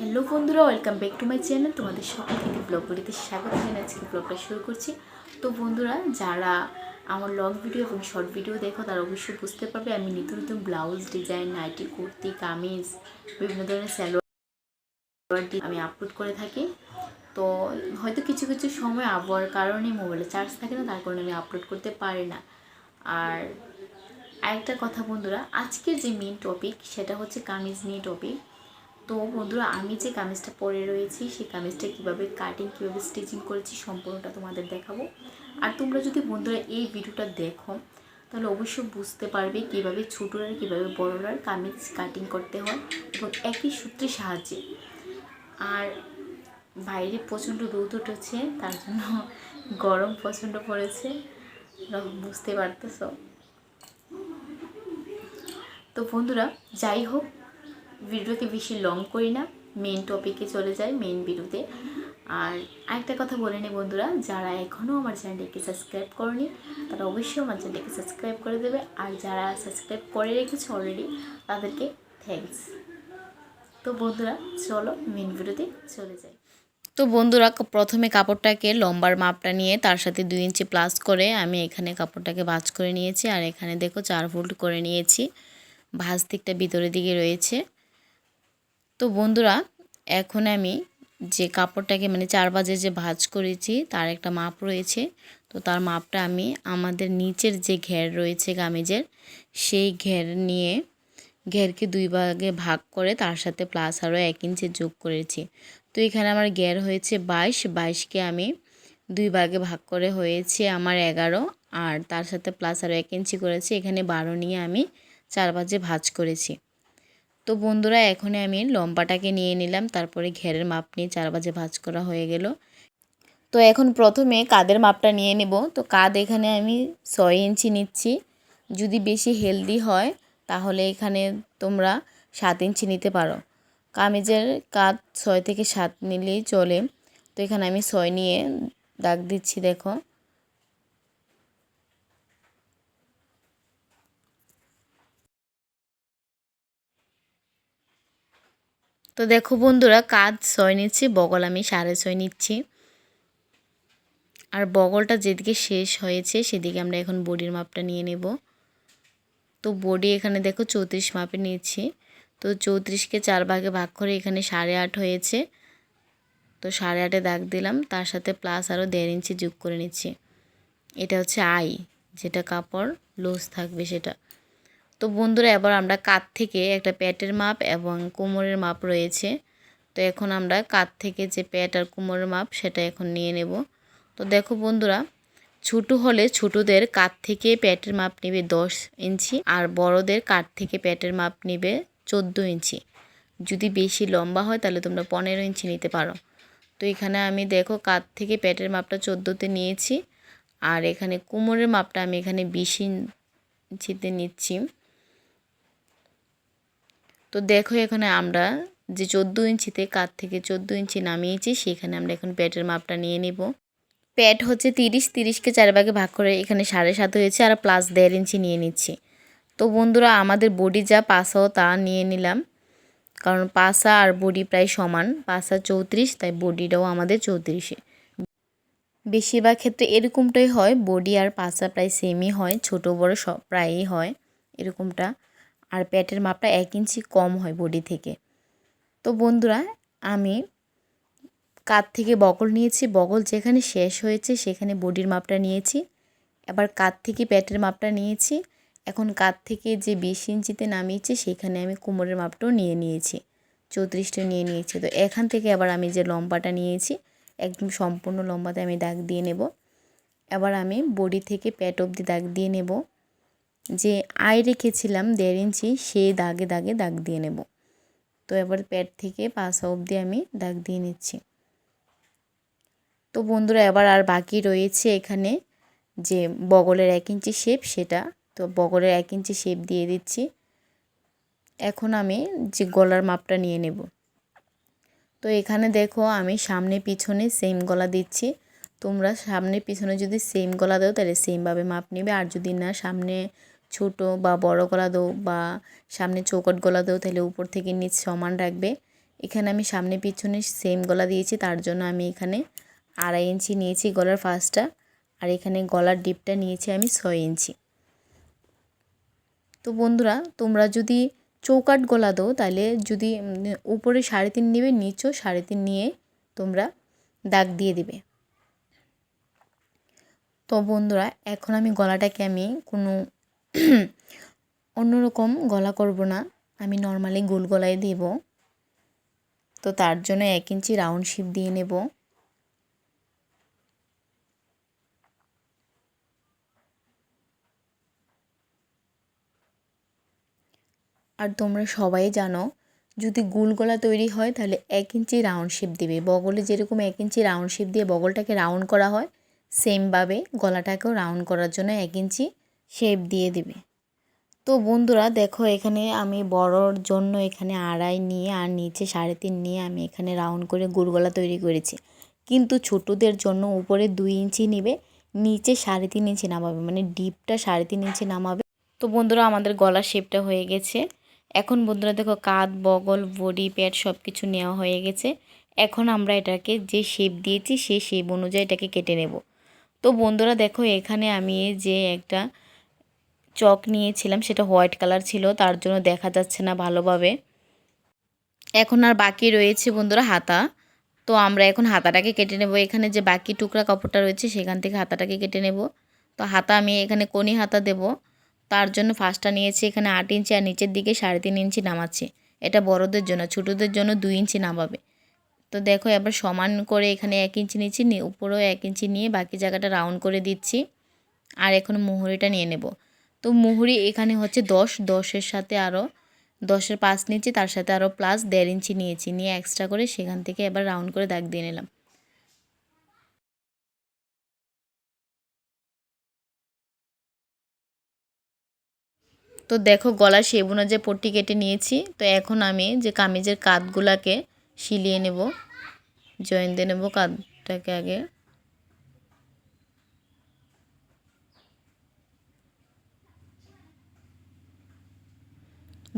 Hello বন্ধুরা, welcome back to my channel. তোমাদের সকলকে ব্লগগুলিতে স্বাগত। জানাই আজকে ব্লগটা শুরু করছি। তো বন্ধুরা, যারা আমার লং ভিডিও এবং শর্ট ভিডিও দেখো, তারা অবশ্যই বুঝতে পারবে আমি নিত্য নতুন blouse design nightie kurti, kameez, বিভিন্ন ধরনের স্যালোয়ার আমি আপলোড করে থাকি। তো হয়তো কিছু কিছু সময় আবহাওয়ার কারণে মোবাইলে চার্জ থাকে না, তার কারণে আমি আপলোড করতে পারি না। আর আরেকটা কথা বন্ধুরা, আজকের যে মেন টপিক সেটা হচ্ছে কামিজ নিয়ে টপিক তো বন্ধুরা, আমি যে কামিজটা পরে রয়েছি, সেই কামিজটা কীভাবে কাটিং কীভাবে স্টিচিং করেছি সম্পূর্ণটা তোমাদের দেখাবো। আর তোমরা যদি বন্ধুরা এই ভিডিওটা দেখো, তাহলে অবশ্যই বুঝতে পারবে কীভাবে ছোটোরা কীভাবে বড়রার কামিজ কাটিং করতে হয় এবং একই সূত্রের সাহায্যে। আর বাইরে প্রচণ্ড রোদ উঠেছে, তার জন্য গরম প্রচণ্ড পড়েছে বুঝতে পারতেছ? তো বন্ধুরা, যাই হোক ভিডিওকে বেশি লং করি না মেন টপিকে চলে যাই মেন ভিডিওতে আর একটা কথা বলে নি বন্ধুরা, যারা এখনও আমার চ্যানেলটিকে সাবস্ক্রাইব করনি, তারা অবশ্যই আমার চ্যানেলটিকে সাবস্ক্রাইব করে দেবে। আর যারা সাবস্ক্রাইব করে রেখেছে অলরেডি তাদেরকে থ্যাংকস তো বন্ধুরা, চলো মেন ভিডিওতে চলে যাই। তো বন্ধুরা, প্রথমে কাপড়টাকে লম্বার মাপটা নিয়ে তার সাথে দুই ইঞ্চি প্লাস করে আমি এখানে কাপড়টাকে ভাঁজ করে নিয়েছি। আর এখানে দেখো, চার ফোল্ড করে নিয়েছি। ভাঁজ দিকটা ভিতরের দিকে রয়েছে। তো বন্ধুরা, এখন আমি যে কাপড়টাকে মানে চার বাজে যে ভাজ করেছি, তার একটা মাপ রয়েছে। তো তার মাপটা আমি আমাদের নিচের যে ঘের রয়েছে কামিজের, সেই ঘের নিয়ে ঘেরকে দুই ভাগে ভাগ করে তার সাথে প্লাস আরও এক ইঞ্চি যোগ করেছি। তো এখানে আমার ঘের হয়েছে বাইশ, বাইশকে আমি দুই ভাগে ভাগ করে হয়েছে আমার এগারো, আর তার সাথে প্লাস আরও এক ইঞ্চি করেছি। এখানে বারো নিয়ে আমি চার বাজে ভাজ করেছি। তো বন্ধুরা এখন আমি লম্বাটাকে নিয়ে নিলাম, তারপরে ঘেরের মাপ নিয়ে চার বাজে ভাজ করা হয়ে গেল। তো এখন প্রথমে কাদের মাপটা নিয়ে নেব? তো কাদ এখানে আমি ছয় ইঞ্চি নিচ্ছি। যদি বেশি হেলদি হয়, তাহলে এখানে তোমরা সাত ইঞ্চি নিতে পারো। কামিজের কাদ ছয় থেকে সাত নিলেই চলে। তো এখানে আমি ছয় নিয়ে দাগ দিচ্ছি, দেখো। তো দেখো বন্ধুরা কাজ ছয় নিচ্ছি, বগল আমি সাড়ে ছয় নিচ্ছি। আর বগলটা যেদিকে শেষ হয়েছে, সেদিকে আমরা এখন বডির মাপটা নিয়ে নেব। তো বডি এখানে দেখো চৌত্রিশ মাপে নিয়েছি। তো চৌত্রিশকে চার ভাগে ভাগ করে এখানে সাড়ে আট হয়েছে। তো সাড়ে আটে দাগ দিলাম, তার সাথে প্লাস আরও দেড় ইঞ্চি যোগ করে নিচ্ছি। এটা হচ্ছে আই, যেটা কাপড় লুজ থাকবে সেটা। তো বন্ধুরা, এবার আমরা কাত থেকে একটা প্যাটের মাপ এবং কোমরের মাপ রয়েছে। তো এখন আমরা কাত থেকে যে প্যাট আর কোমরের মাপ, সেটা এখন নিয়ে নেব। তো দেখো বন্ধুরা, ছোটো হলে ছোটোদের কাত থেকে প্যাটের মাপ নেবে দশ ইঞ্চি আর বড়দের কাত থেকে প্যাটের মাপ নেবে চোদ্দ ইঞ্চি। যদি বেশি লম্বা হয়, তাহলে তোমরা পনেরো ইঞ্চি নিতে পারো। তো এখানে আমি দেখো কাত থেকে প্যাটের মাপটা চোদ্দোতে নিয়েছি আর এখানে কোমরের মাপটা আমি এখানে বিশ ইঞ্চিতে নিচ্ছি। তো দেখো এখানে আমরা যে চোদ্দ ইঞ্চিতে কাত থেকে চোদ্দ ইঞ্চি নামিয়েছি, সেখানে আমরা এখন প্যাটের মাপটা নিয়ে নেব। প্যাট হচ্ছে তিরিশ তিরিশকে চার ভাগে ভাগ করে এখানে সাড়ে সাত হয়েছে আর প্লাস দেড় ইঞ্চি নিয়ে নিচ্ছি। তো বন্ধুরা, আমাদের বডি যা পাশাও তা নিয়ে নিলাম। কারণ পাশা আর বডি প্রায় সমান পাশা চৌত্রিশ, তাই বডিটাও আমাদের চৌত্রিশে। বেশিরভাগ ক্ষেত্রে এরকমটাই হয়, বডি আর পাশা প্রায় সেমই হয়, ছোট বড় সব প্রায়ই হয়, এরকমটা। আর প্যাটের মাপটা এক ইঞ্চি কম হয় বডি থেকে। তো বন্ধুরা, আমি কাত থেকে বগল নিয়েছি, বগল যেখানে শেষ হয়েছে সেখানে বডির মাপটা নিয়েছি, এবার কাত থেকে প্যাটের মাপটা নিয়েছি, এখন কাত থেকে যে বিশ ইঞ্চিতে নামিয়েছি সেখানে আমি কোমরের মাপটাও নিয়ে নিয়েছি, চৌত্রিশটা নিয়ে নিয়েছি। তো এখান থেকে আবার আমি যে লম্বাটা নিয়েছি, একদম সম্পূর্ণ লম্বাতে আমি দাগ দিয়ে নেব। এবার আমি বডি থেকে প্যাট অবধি দাগ দিয়ে নেব। যে আয় রেখেছিলাম দেড় ইঞ্চি সেই দাগে দাগে দাগ দিয়ে নেব। তো এবার প্যাট থেকে পাশা অবধি আমি দাগ দিয়ে নিচ্ছি। তো বন্ধুরা, এবার আর বাকি রয়েছে এখানে যে বগলের এক ইঞ্চি শেপ সেটা। তো বগলের এক ইঞ্চি শেপ দিয়ে দিচ্ছি। এখন আমি যে গলার মাপটা নিয়ে নেব। তো এখানে দেখো আমি সামনে পিছনে সেম গলা দিচ্ছি। তোমরা সামনে পিছনে যদি সেম গলা দাও, তাহলে সেমভাবে মাপ নেবে। আর যদি না, সামনে ছোট বা বড় গলা দাও বা সামনে চৌকট গলা দাও, তাহলে উপর থেকে নিচ সমান রাখবে। এখানে আমি সামনে পিছনে সেম গলা দিয়েছি, তার জন্য আমি এখানে আড়াই ইঞ্চি নিয়েছি গলার ফার্স্টটা আর এখানে গলার ডিপটা নিয়েছি আমি ছয় ইঞ্চি। তো বন্ধুরা, তোমরা যদি চৌকাট গলা দাও, তাহলে যদি উপরে সাড়ে তিন নেবে, নিচেও সাড়ে তিন নিয়ে তোমরা দাগ দিয়ে দিবে। তো বন্ধুরা, এখন আমি গলাটাকে আমি কোনো অন্যরকম গলা করব না, আমি নর্মালি গোল গলায় দেব। তো তার জন্য এক ইঞ্চি রাউন্ড শিপ দিয়ে নেব। আর তোমরা সবাই জানো, যদি গোল গলা তৈরি হয়, তাহলে এক ইঞ্চি রাউন্ড শেপ দেবে। বগলে যেরকম এক ইঞ্চি রাউন্ড শেপ দিয়ে বগলটাকে রাউন্ড করা হয় সেমভাবে গলাটাকেও রাউন্ড করার জন্য এক ইঞ্চি শেপ দিয়ে দিবে। তো বন্ধুরা, দেখো এখানে আমি বড়র জন্য এখানে আড়াই নিয়ে আর নিচে সাড়ে তিন নিয়ে আমি এখানে রাউন্ড করে গোল তৈরি করেছি। কিন্তু ছোটোদের জন্য উপরে দুই ইঞ্চি নেবে, নিচে সাড়ে তিন ইঞ্চি নামাবে মানে ডিপটা সাড়ে তিন ইঞ্চি নামাবে। তো বন্ধুরা, আমাদের গলার শেপটা হয়ে গেছে। এখন বন্ধুরা, দেখো কাঁধ, বগল, বডি, প্যাট সব কিছু নেওয়া হয়ে গেছে। এখন আমরা এটাকে যে শেপ দিয়েছি সেই শেপ অনুযায়ী এটাকে কেটে নেব। তো বন্ধুরা, দেখো এখানে আমি যে একটা চক নিয়েছিলাম, সেটা হোয়াইট কালার ছিল, তার জন্য দেখা যাচ্ছে না ভালোভাবে। এখন আর বাকি রয়েছে বন্ধুরা হাতা। তো আমরা এখন হাতাটাকে কেটে নেব। এখানে যে বাকি টুকরা কাপড়টা রয়েছে, সেখান থেকে হাতাটাকে কেটে নেব। তো হাতা আমি এখানে কোনি হাতা দেব। তার জন্য ফার্স্টটা নিয়েছি এখানে আট ইঞ্চি আর নিচের দিকে সাড়ে তিন ইঞ্চি নামাচ্ছি। এটা বড়দের জন্য, ছোটোদের জন্য দুই ইঞ্চি নামাবে। তো দেখো, এবার সমান করে এখানে এক ইঞ্চি নিচ্ছি উপরেও এক ইঞ্চি নিয়ে বাকি জায়গাটা রাউন্ড করে দিচ্ছি। আর এখন মুহুরিটা নিয়ে নেব। তো মুহুরি এখানে হচ্ছে দশ, দশের সাথে আরও দশের পাঁচ নিয়েছি, তার সাথে আরও প্লাস দেড় ইঞ্চি নিয়েছি, নিয়ে এক্সট্রা করে সেখান থেকে এবার রাউন্ড করে দাগ দিয়ে নিলাম। তো দেখো গলা সেবুনো যে পট্টি কেটে নিয়েছি, তো এখন আমি যে কামিজের কাঁধগুলাকে শিলিয়ে নেব জয়েন দিয়ে নেব কাঁধটাকে আগে।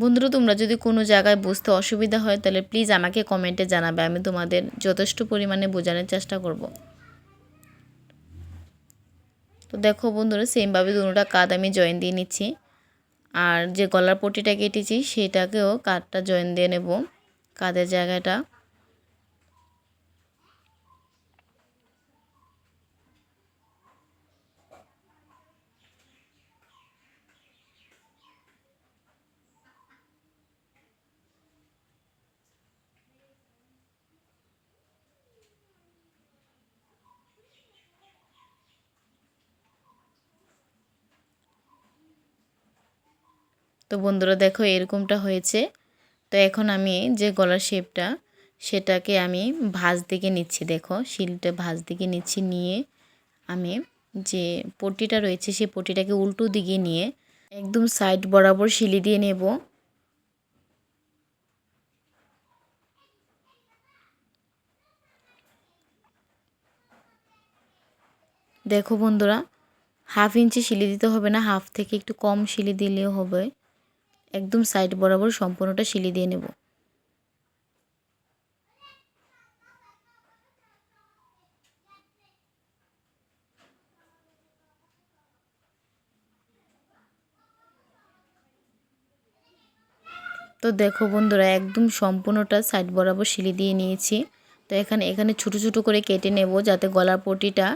বন্ধুরা, তোমরা যদি কোনো জায়গায় বুঝতে অসুবিধা হয়, তাহলে প্লিজ আমাকে কমেন্টে জানাবে, আমি তোমাদের যথেষ্ট পরিমাণে বোঝানোর চেষ্টা করব। তো দেখো বন্ধুরা সেমভাবে দুটা কাঁধ আমি জয়েন দিয়ে নিচ্ছি। আর যে গলার পটিটা কেটেছি, সেটাকেও কাঠটা জয়েন দিয়ে নেব কাঁধের জায়গাটা। তো বন্ধুরা দেখো এরকমটা হয়েছে। তো এখন আমি যে গলার শেপটা, সেটাকে আমি ভাজ দিকে নিচ্ছি দেখো। শিলটা ভাজ দিকে নিচ্ছি নিয়ে আমি যে পটিটা রয়েছে সেই পটিটাকে উল্টো দিকে নিয়ে একদম সাইড বরাবর শিলি দিয়ে নেব। দেখো বন্ধুরা, হাফ ইঞ্চি শিলি দিতে হবে না, হাফ থেকে একটু কম শিলি দিলেও হবে। একদম সাইড বরাবর সম্পূর্ণটা শিলি দিয়ে নেব। তো দেখো বন্ধুরা, একদম সম্পূর্ণটা সাইড বরাবর শিলি দিয়ে নিয়েছি। তো এখানে এখানে ছোটো ছোটো করে কেটে নেব যাতে গলার পটিটা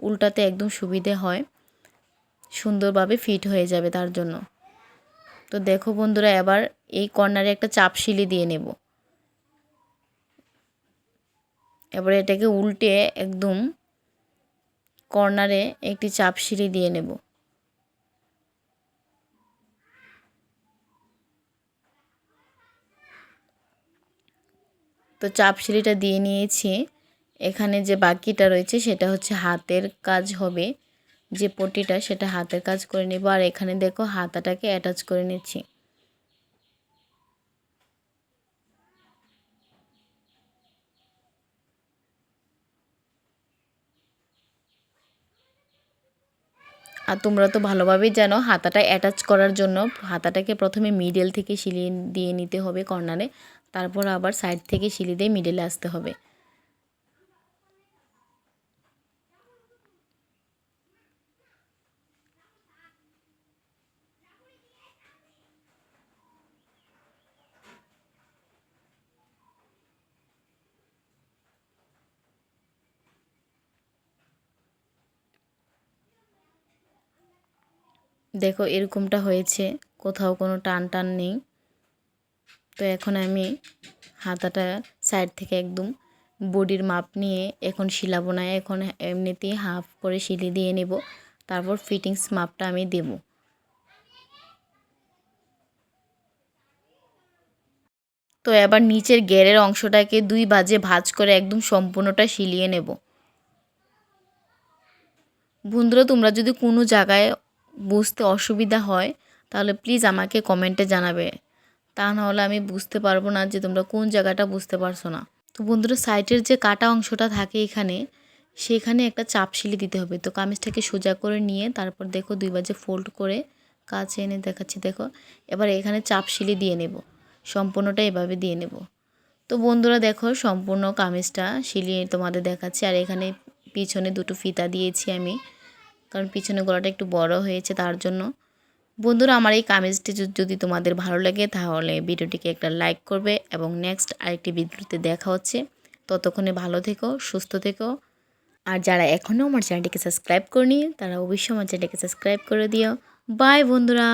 উল্টাতে একদম সুবিধে হয়, সুন্দরভাবে ফিট হয়ে যাবে তার জন্য। তো দেখো বন্ধুরা, এবার এই কর্নারে একটা চাপ শিলি দিয়ে নেব। এবার এটাকে উল্টে একদম কর্নারে একটি চাপ সিঁড়ি দিয়ে নেব। তো চাপ সিঁড়িটা দিয়ে নিয়েছি। এখানে যে বাকিটা রয়েছে সেটা হচ্ছে হাতের কাজ হবে। যে পটিটা সেটা হাতের কাজ করে নেব। আর এখানে দেখো হাতাটাকে অ্যাটাচ করে নিচ্ছি। আর তোমরা তো ভালোভাবেই জানো হাতাটা অ্যাটাচ করার জন্য হাতাটাকে প্রথমে মিডল থেকে সিলিয়ে দিয়ে নিতে হবে কর্নারে। তারপর আবার সাইড থেকে সিলি দিয়ে মিডলে আসতে হবে। দেখো এরকমটা হয়েছে, কোথাও কোনো টান টান নেই। তো এখন আমি হাতাটা সাইড থেকে একদম বডির মাপ নিয়ে এখন শিলাবো না, এখন এমনিতেই হাফ করে শিলি দিয়ে নেব, তারপর ফিটিংস মাপটা আমি দেব। তো এবার নিচের গেরের অংশটাকে দুই বাজে ভাজ করে একদম সম্পূর্ণটা শিলিয়ে নেব। বন্ধুরা, তোমরা যদি কোনো জায়গায় বুঝতে অসুবিধা হয়, তাহলে প্লিজ আমাকে কমেন্টে জানাবে। তা নাহলে আমি বুঝতে পারব না যে তোমরা কোন জায়গাটা বুঝতে পারছ না। তো বন্ধুরা সাইডের যে কাটা অংশটা থাকে এখানে, সেখানে একটা চাপ সিলি দিতে হবে। তো কামিজটাকে সোজা করে নিয়ে তারপর দেখো দুই বাজে ফোল্ড করে কাছে এনে দেখাচ্ছি, দেখো। এবার এখানে চাপ সিলি দিয়ে নেব। সম্পূর্ণটা এভাবে দিয়ে নেব। তো বন্ধুরা, দেখো সম্পূর্ণ কামিজটা সিলিয়ে তোমাদের দেখাচ্ছি। আর এখানে পিছনে দুটো ফিতা দিয়েছি আমি। কারণ পিছনে গলাটা একটু বড় হয়েছে তার জন্য। বন্ধুরা, আমার এই কামিজটি যদি তোমাদের ভালো লাগে তাহলে ভিডিওটিকে একটা লাইক করবে এবং নেক্সট আরেকটি ভিডিওতে দেখা হচ্ছে। ততক্ষণে ভালো থেকো, সুস্থ থেকো। আর যারা এখনও আমার চ্যানেলটিকে সাবস্ক্রাইব করনি, তারা অবশ্যই আমার চ্যানেলটিকে সাবস্ক্রাইব করে দিও। বাই বন্ধুরা!